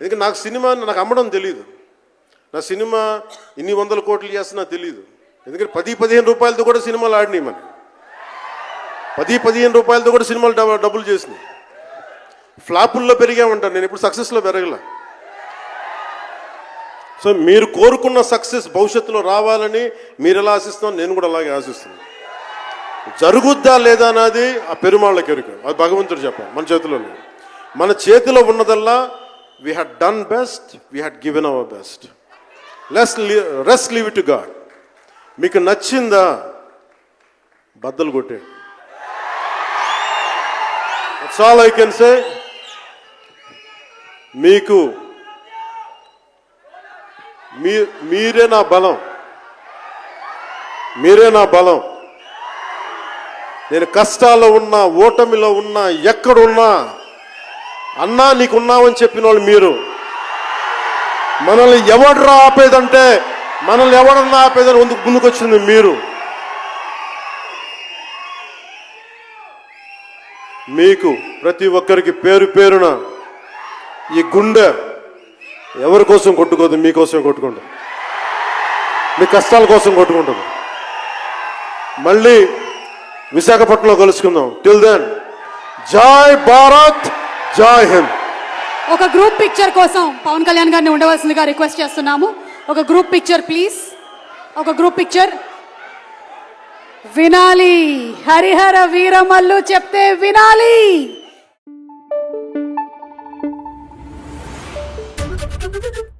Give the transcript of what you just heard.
ఎందుకంటే నాకు సినిమా నాకు అమ్మడం తెలియదు నా సినిమా ఇన్ని వందల కోట్లు చేస్తున్నా తెలియదు ఎందుకంటే పది పదిహేను రూపాయలతో కూడా సినిమాలు ఆడినాయి మనం పది పదిహేను రూపాయలతో కూడా సినిమాలు డబ- డబ్బులు చేసినాయి. ఫ్లాపుల్లో పెరిగామంటాను నేను ఇప్పుడు సక్సెస్లో పెరగల. సో మీరు కోరుకున్న సక్సెస్ భవిష్యత్తులో రావాలని మీరు ఎలా ఆశిస్తాం నేను కూడా అలాగే ఆశిస్తున్నాను. జరుగుద్దా లేదా అన్నది ఆ పెరుమాళ్ళ కెరుక. అది భగవంతుడు చెప్పాలి. మన చేతిలో మన చేతిలో ఉన్నదల్లా we had done best we had given our best less rest leave to God మీకు నచ్చిందా? బద్దలు కొట్టే that's all I can say మీకు మీ మీరే నా బలం. మీరే నా బలం. నేను కష్టాల్లో ఉన్నా ఓటమిలో ఉన్నా ఎక్కడున్నా అన్నా నీకున్నావని చెప్పిన వాళ్ళు మీరు. మనల్ని ఎవడరా ఆపేదంటే మనల్ని ఎవడన్నా ఆపేదని ముందుకు ముందుకొచ్చింది మీరు. మీకు ప్రతి ఒక్కరికి పేరు పేరున ఈ గుండె ఎవరి కోసం కొట్టుకోదు మీకోసం కొట్టుకుంటుంది. మీ కష్టాల కోసం కొట్టుకుంటుంది. మళ్ళీ విశాఖపట్నంలో కలుసుకుందాం. టిల్ దెన్ జై భారత్! జై హింద్ ఒక గ్రూప్ పిక్చర్ కోసం పవన్ కళ్యాణ్ గారిని ఉండవలసిందిగా రిక్వెస్ట్ చేస్తున్నాము. ఒక గ్రూప్ పిక్చర్ ప్లీజ్ ఒక గ్రూప్ పిక్చర్ వినాలి. హరిహర వీరమల్లు చెప్తే వినాలి. Thank you.